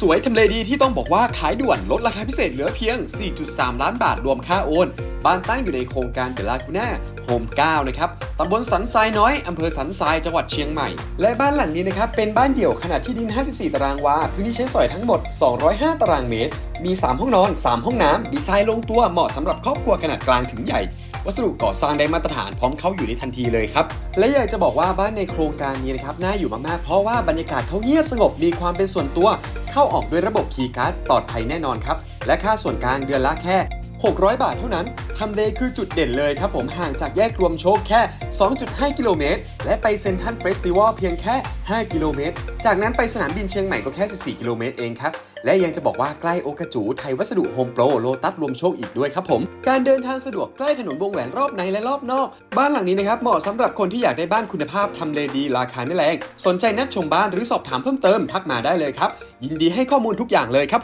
สวยทำเลดีที่ต้องบอกว่าขายด่วนลดราคาพิเศษเหลือเพียง 4.3 ล้านบาทรวมค่าโอน บ้านตั้งอยู่ในโครงการเดลากูน่าโฮม9นะครับ ตำบลสันทรายน้อย อำเภอสันทรายจังหวัดเชียงใหม่ และบ้านหลังนี้นะครับ เป็นบ้านเดี่ยวขนาดที่ดิน 54 ตารางวา พื้นที่ใช้สอยทั้งหมด 205 ตารางเมตร มี 3 ห้องนอน 3 ห้องน้ำ ดีไซน์ลงตัว เหมาะสำหรับครอบครัวขนาดกลางถึงใหญ่ วัสดุก่อสร้างได้มาตรฐานพร้อมเข้าอยู่ในทันทีเลยครับ และอยากจะบอกว่าบ้านในโครงการนี้นะครับ น่าอยู่มากๆ เพราะว่าบรรยากาศเขาเงียบสงบ มีความเป็นส่วนตัว เข้าออกด้วยระบบคีย์การ์ดปลอดภัยแน่นอนครับ และค่าส่วนกลางเดือนละแค่ 600 บาทเท่านั้นทำเลคือจุดเด่นเลยครับผมห่างจากแยกรวมโชคแค่ 2.5 กิโลเมตร และไปเซนทรัลเฟสติวัลเพียงแค่ 5 กิโลเมตร จากนั้นไปสนามบินเชียงใหม่ก็แค่ 14 กิโลเมตรเองครับ และยังจะบอกว่าใกล้โอกาจู ไทยวัสดุโฮมโปรโลตัสรวมโชคอีกด้วยครับผม การเดินทางสะดวกใกล้ถนนวงแหวนรอบในและรอบนอก บ้านหลังนี้นะครับเหมาะสำหรับคนที่อยากได้บ้านคุณภาพทำเลดีราคาไม่แรงสนใจนัดชมบ้านหรือสอบถามเพิ่มเติมทักมาได้เลยครับยินดีให้ข้อมูลทุกอย่างเลยครับ